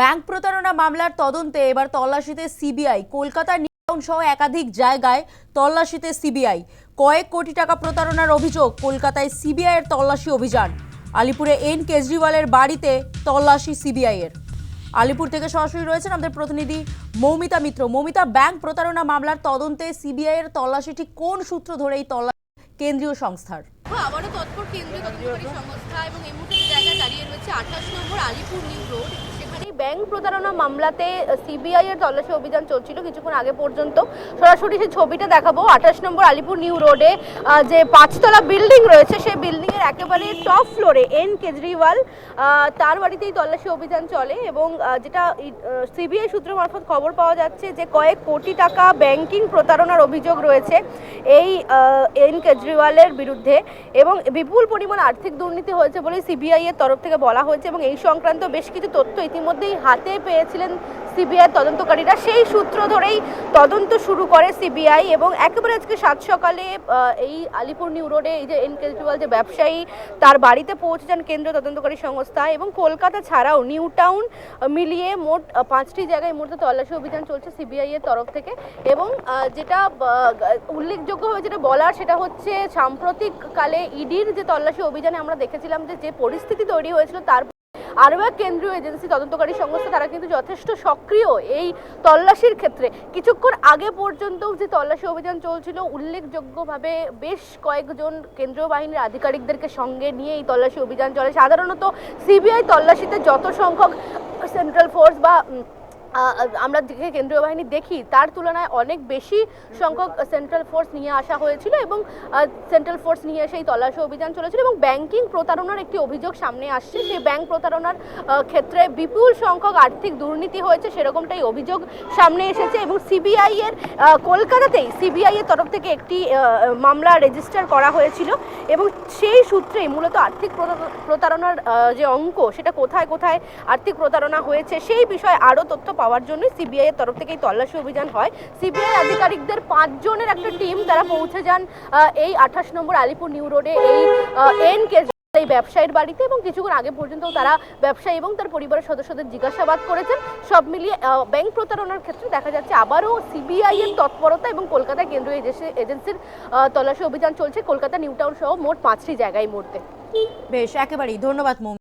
Bank প্রতারণা মামলার তদন্তে এবার তল্লাশিতে সিবিআই। কলকাতার নিউটাউন সহ একাধিক জায়গায় তল্লাশিতে সিবিআই। কয়েক কোটি টাকা প্রতারণার অভিযোগ, কলকাতায় সিবিআইয়ের তল্লাশি অভিযান। আলিপুরে এন কেজরিওয়ালের বাড়িতে তল্লাশি সিবিআইয়ের আলিপুর থেকে সরাসরি রয়েছেন আমাদের প্রতিনিধি মৌমিতা মিত্র। মৌমিতা, ব্যাংক প্রতারণা মামলার তদন্তে সিবিআইয়ের তল্লাশি ঠিক কোন সূত্র ধরে এই তল্লাশি কেন্দ্রীয় সংস্থার? আবারও তৎপর কেন্দ্রীয় তদন্তকারী সংস্থা এবং এই মুহূর্তে জায়গায় দাঁড়িয়ে রয়েছে আঠাশ নম্বর আলিপুর নিউ রোড, সেখানে ব্যাংক প্রতারণা মামলাতে সিবিআই এর তল্লাশি অভিযান চলছিল কিছুক্ষণ আগে পর্যন্ত। সরাসরি সেই ছবিটা দেখাবো। আঠাশ নম্বর আলিপুর নিউ রোডে যে পাঁচতলা বিল্ডিং রয়েছে, সেই বিল্ডিং এর একেবারে টপ ফ্লোরে এন কেজরিওয়াল তার বাড়িতেই তল্লাশি অভিযান চলে এবং যেটা সিবিআই সূত্র মারফত খবর পাওয়া যাচ্ছে যে কয়েক কোটি টাকা ব্যাংকিং প্রতারণার অভিযোগ রয়েছে এই এন কেজরিওয়ালের বিরুদ্ধে এবং বিপুল পরিমাণ আর্থিক দুর্নীতি হয়েছে বলে সিবিআই এর তরফ থেকে বলা হয়েছে এবং এই সংক্রান্ত বেশ কিছু তথ্য হাতে পেয়েছিলেন সিবিআই তদন্তকারীরা। সেই সূত্র ধরেই তদন্ত শুরু করে সিবিআই এবং একেবারে আজকে সাত সকালে এই আলিপুর নিউ রোডে এই যে এন কেজরিওয়াল যে ব্যবসায়ী, তার বাড়িতে পৌঁছেছেন কেন্দ্রীয় তদন্তকারী সংস্থা এবং কলকাতা ছাড়াও নিউ টাউন মিলিয়ে মোট পাঁচটি জায়গায় মোট তল্লাশি অভিযান চলছে সিবিআই এর তরফ থেকে এবং যেটা উল্লেখযোগ্য হয়ে যেটা বলার সেটা হচ্ছে সাম্প্রতিক কালে ইডির যে তল্লাশি অভিযানে আমরা দেখেছিলাম যে যে পরিস্থিতি তৈরি হয়েছিল তার আরও এক কেন্দ্রীয় এজেন্সি তদন্তকারী সংস্থা, তারা কিন্তু যথেষ্ট সক্রিয় এই তল্লাশির ক্ষেত্রে। কিছুক্ষণ আগে পর্যন্ত যে তল্লাশি অভিযান চলছিল, উল্লেখযোগ্যভাবে বেশ কয়েকজন কেন্দ্রীয় বাহিনীর আধিকারিকদেরকে সঙ্গে নিয়ে এই তল্লাশি অভিযান চলে। সাধারণত সিবিআই তল্লাশিতে যত সংখ্যক সেন্ট্রাল ফোর্স বা আমরা যে কেন্দ্রীয় বাহিনী দেখি, তার তুলনায় অনেক বেশি সংখ্যক সেন্ট্রাল ফোর্স নিয়ে আসা হয়েছিল এবং সেন্ট্রাল ফোর্স নিয়ে এসে এই তল্লাশি অভিযান চলেছিল এবং ব্যাংকিং প্রতারণার একটি অভিযোগ সামনে আসছে। সেই ব্যাংক প্রতারণার ক্ষেত্রে বিপুল সংখ্যক আর্থিক দুর্নীতি হয়েছে, সেরকমটাই অভিযোগ সামনে এসেছে এবং সিবিআই এর কলকাতাতেই সিবিআই এর তরফ থেকে একটি মামলা রেজিস্টার করা হয়েছিল এবং সেই সূত্রেই মূলত আর্থিক প্রতা- প্রতারণার যে অঙ্ক, সেটা কোথায় কোথায় আর্থিক প্রতারণা হয়েছে, সেই বিষয়ে আরও তথ্য পাওয়ার জন্য সিবিআই এর তরফ থেকে এই তল্লাশি অভিযান হয়। সিবিআই আধিকারিকদের পাঁচজনের একটা টিম তারা পৌঁছে যান এই আঠাশ নম্বর আলিপুর নিউ রোডে। এই এন এই ব্যবসায়ীর বাড়িতে এবং কিছুক্ষণ আগে পর্যন্ত তারা ব্যবসায়ী এবং তার পরিবারের সদস্যদের জিজ্ঞাসাবাদ করেছেন। সব মিলিয়ে ব্যাংক প্রতারণার ক্ষেত্রে দেখা যাচ্ছে আবারও সিবিআই এর তৎপরতা এবং কলকাতা কেন্দ্রীয় এজেন্সি- এজেন্সির তল্লাশি অভিযান চলছে। কলকাতা নিউ টাউন সহ মোট পাঁচটি জায়গায় মুহূর্তে। বেশ, একেবারেই। ধন্যবাদ